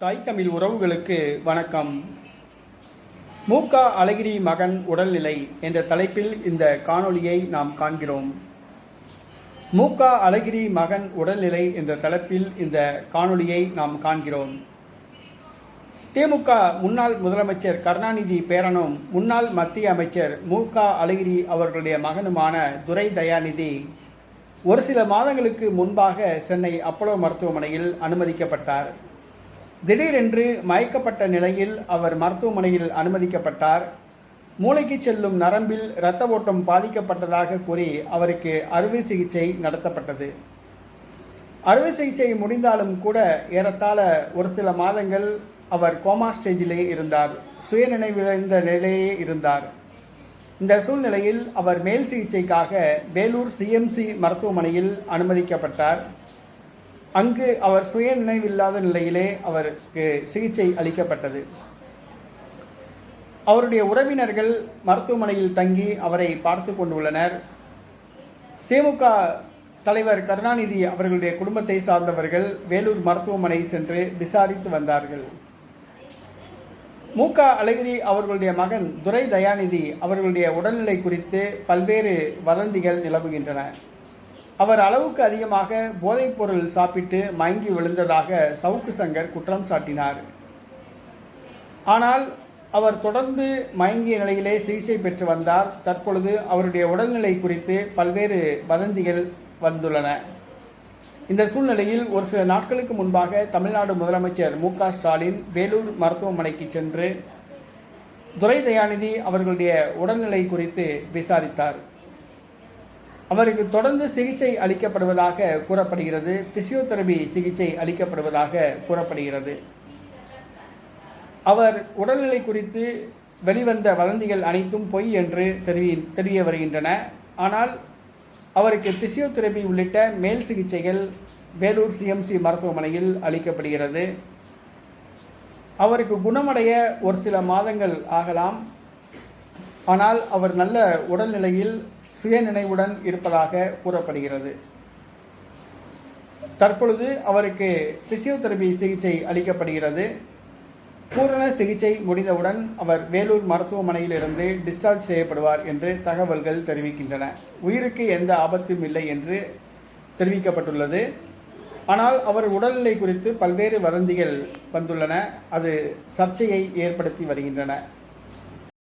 தாய் தமிழ் உறவுகளுக்கு வணக்கம். மூக்கா அழகிரி மகன் உடல்நிலை என்ற தலைப்பில் இந்த காணொளியை நாம் காண்கிறோம். மூக்கா அழகிரி மகன் உடல்நிலை என்ற தலைப்பில் இந்த காணொளியை நாம் காண்கிறோம். திமுக முன்னாள் முதலமைச்சர் கருணாநிதி பேரனும் முன்னாள் மத்திய அமைச்சர் மூகா அழகிரி அவர்களுடைய மகனுமான துரை தயாநிதி ஒரு சில மாதங்களுக்கு முன்பாக சென்னை அப்போலோ மருத்துவமனையில் அனுமதிக்கப்பட்டார். திடீரென்று மயக்கப்பட்ட நிலையில் அவர் மருத்துவமனையில் அனுமதிக்கப்பட்டார். மூளைக்கு செல்லும் நரம்பில் இரத்த ஓட்டம் பாதிக்கப்பட்டதாக கூறி அவருக்கு அறுவை சிகிச்சை நடத்தப்பட்டது. அறுவை சிகிச்சை முடிந்தாலும் கூட ஏறத்தாழ ஒரு சில மாதங்கள் அவர் கோமா ஸ்டேஜிலே இருந்தார். சுயநினைவிழந்த நிலையே இருந்தார். இந்த சூழ்நிலையில் அவர் மேல் சிகிச்சைக்காக வேலூர் சிஎம்சி மருத்துவமனையில் அனுமதிக்கப்பட்டார். அங்கு அவர் சுய நினைவில்லாத நிலையிலே அவருக்கு சிகிச்சை அளிக்கப்பட்டது. அவருடைய உறவினர்கள் மருத்துவமனையில் தங்கி அவரை பார்த்து கொண்டுள்ளனர். திமுக தலைவர் கருணாநிதி அவர்களுடைய குடும்பத்தை சார்ந்தவர்கள் வேலூர் மருத்துவமனை சென்று விசாரித்து வந்தார்கள். மு. க. அழகிரி அவர்களுடைய மகன் துரை தயாநிதி அவர்களுடைய உடல்நிலை குறித்து பல்வேறு வதந்திகள் நிலவுகின்றன. அவர் அளவுக்கு அதிகமாக போதைப்பொருள் சாப்பிட்டு மயங்கி விழுந்ததாக சவுக்கு சங்கர் குற்றம் சாட்டினார். ஆனால் அவர் தொடர்ந்து மயங்கிய நிலையிலே சிகிச்சை பெற்று வந்தார். தற்பொழுது அவருடைய உடல்நிலை குறித்து பல்வேறு வதந்திகள் வந்துள்ளன. இந்த சூழ்நிலையில் ஒரு சில நாட்களுக்கு முன்பாக தமிழ்நாடு முதலமைச்சர் மு ஸ்டாலின் வேலூர் மருத்துவமனைக்கு சென்று துரை தயாநிதி அவர்களுடைய உடல்நிலை குறித்து விசாரித்தார். அவருக்கு தொடர்ந்து சிகிச்சை அளிக்கப்படுவதாக கூறப்படுகிறது. பிசியோதெரபி சிகிச்சை அளிக்கப்படுவதாக கூறப்படுகிறது. அவர் உடல்நிலை குறித்து வெளிவந்த வதந்திகள் அனைத்தும் பொய் என்று தெரிய தெரிய வருகின்றன. ஆனால் அவருக்கு பிசியோதெரபி உள்ளிட்ட மேல் சிகிச்சைகள் வேலூர் சிஎம்சி மருத்துவமனையில் அளிக்கப்படுகிறது. அவருக்கு குணமடைய ஒரு சில மாதங்கள் ஆகலாம். ஆனால் அவர் நல்ல உடல்நிலையில் சுயநினைவுடன் இருப்பதாக கூறப்படுகிறது. தற்பொழுது அவருக்கு பிசியோதெரபி சிகிச்சை அளிக்கப்படுகிறது. பூரண சிகிச்சை முடிந்தவுடன் அவர் வேலூர் மருத்துவமனையிலிருந்து டிஸ்சார்ஜ் செய்யப்படுவார் என்று தகவல்கள் தெரிவிக்கின்றன. உயிருக்கு எந்த ஆபத்தும் இல்லை என்று தெரிவிக்கப்பட்டுள்ளது. ஆனால் அவர் உடல்நிலை குறித்து பல்வேறு வதந்திகள் வந்துள்ளன. அது சர்ச்சையை ஏற்படுத்தி வருகின்றன.